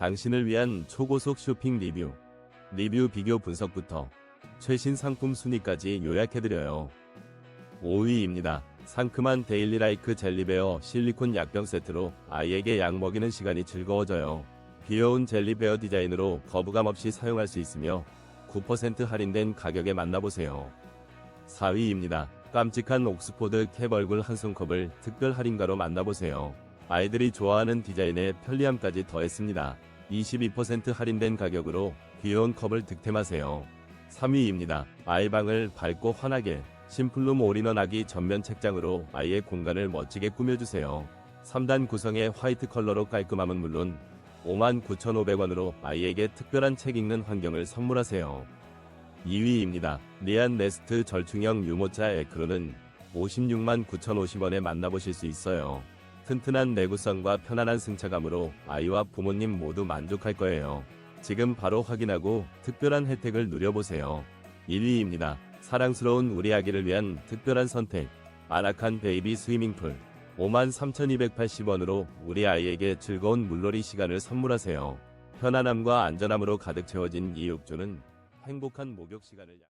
당신을 위한 초고속 쇼핑 리뷰. 리뷰 비교 분석부터 최신 상품 순위까지 요약해드려요. 5위입니다. 상큼한 데일리라이크 젤리베어 실리콘 약병 세트로 아이에게 약 먹이는 시간이 즐거워져요. 귀여운 젤리베어 디자인으로 거부감 없이 사용할 수 있으며 9% 할인된 가격에 만나보세요. 4위입니다. 깜찍한 옥스포드 캡 얼굴 한 손컵을 특별 할인가로 만나보세요. 아이들이 좋아하는 디자인에 편리함까지 더했습니다. 22% 할인된 가격으로 귀여운 컵을 득템하세요. 3위입니다. 아이방을 밝고 환하게 심플룸 올인원 아기 전면 책장으로 아이의 공간을 멋지게 꾸며주세요. 3단 구성의 화이트 컬러로 깔끔함은 물론 59,500원으로 아이에게 특별한 책 읽는 환경을 선물하세요. 2위입니다. 리안 네스트 절충형 유모차 에크로는 56만 9,050원에 만나보실 수 있어요. 튼튼한 내구성과 편안한 승차감으로 아이와 부모님 모두 만족할 거예요. 지금 바로 확인하고 특별한 혜택을 누려보세요. 1위입니다. 사랑스러운 우리 아기를 위한 특별한 선택. 아라칸 베이비 스위밍풀. 53,280원으로 우리 아이에게 즐거운 물놀이 시간을 선물하세요. 편안함과 안전함으로 가득 채워진 이 욕조는 행복한 목욕 시간을 약-